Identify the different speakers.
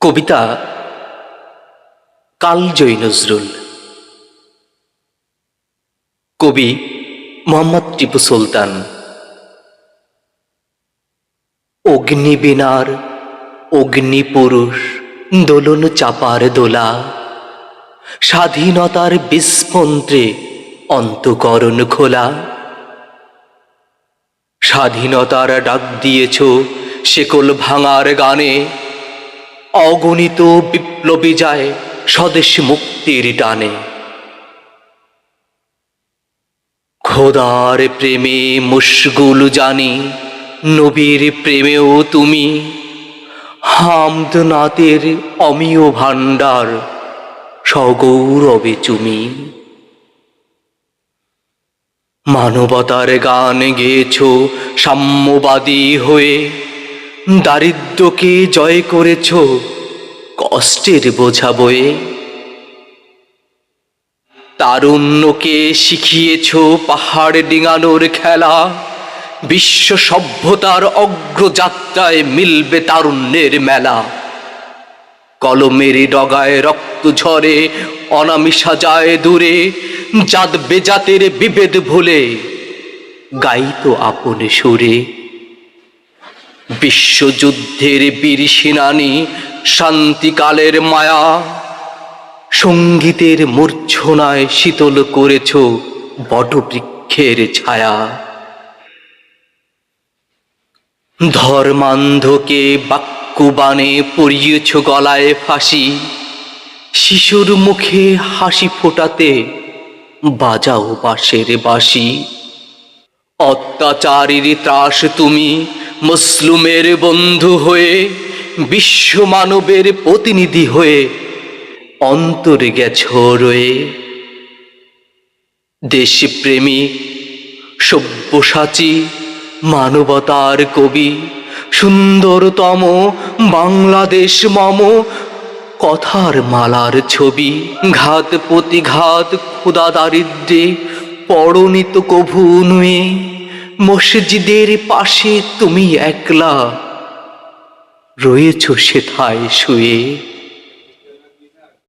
Speaker 1: কবিতা কালজয়ী নজরুল। কবি মোহাম্মদ টিপু সুলতান। অগ্নিবীণার অগ্নিপুরুষ দোলন চাপার দোলা। স্বাধীনতার বিস্পন্ত্রে অন্তকরণ খোলা। স্বাধীনতার ডাক দিয়েছ, শেকল ভাঙার গানে। অগণিত বিপ্লবী যায় স্বদেশ মুক্তির টানে। খোদার প্রেমে মুশগুল জানি, নবীর প্রেমেও তুমি হামদ নাতের অমিয় ভাণ্ডার, সগৌরবে চুমি। মানবতার গান গেয়েছ সাম্যবাদী হয়ে দারিদ্রকে জয় করেছ? কষ্টের বোঝা বয়ে তারুণ্যকে শিখিয়েছ পাহাড় ডিঙানোর খেলা? বিশ্ব সভ্যতার অগ্রযাত্রায় মিলবে তারুণ্যের মেলা। কলমের ডগায় রক্ত ঝরে অনামিষা যায় দূরে, জাত বেজাতের বিভেদ ভুলে। গাইতো আপন সুরে। বিশ্বযুদ্ধের বীর সেনানী, শান্তিকালের মায়া, সঙ্গীতের মূর্ছনায় শীতল করেছ বটবৃক্ষের ছায়া। ধর্মান্ধকে বাক্যবাণে পরিয়েছ গলায় ফাঁসি, শিশুর মুখে হাসি ফোটাতে বাজাও বাঁশের বাঁশি। অত্যাচারীর ত্রাস তুমি মুসলুমের বন্ধু হয়ে, বিশ্ব মানবের প্রতিনিধি হয়ে অন্তরে গেছ রয়ে। দেশপ্রেমী, সব্যসাচী, মানবতার কবি, সুন্দরতম বাংলাদেশ মম, কথার মালার ছবি, ঘাত প্রতিঘাত, ক্ষুদা দারিদ্রে পরনিত কভু নুয়ে। মসজিদের পাশে তুমি একলা রয়েছ সেথায় শুয়ে।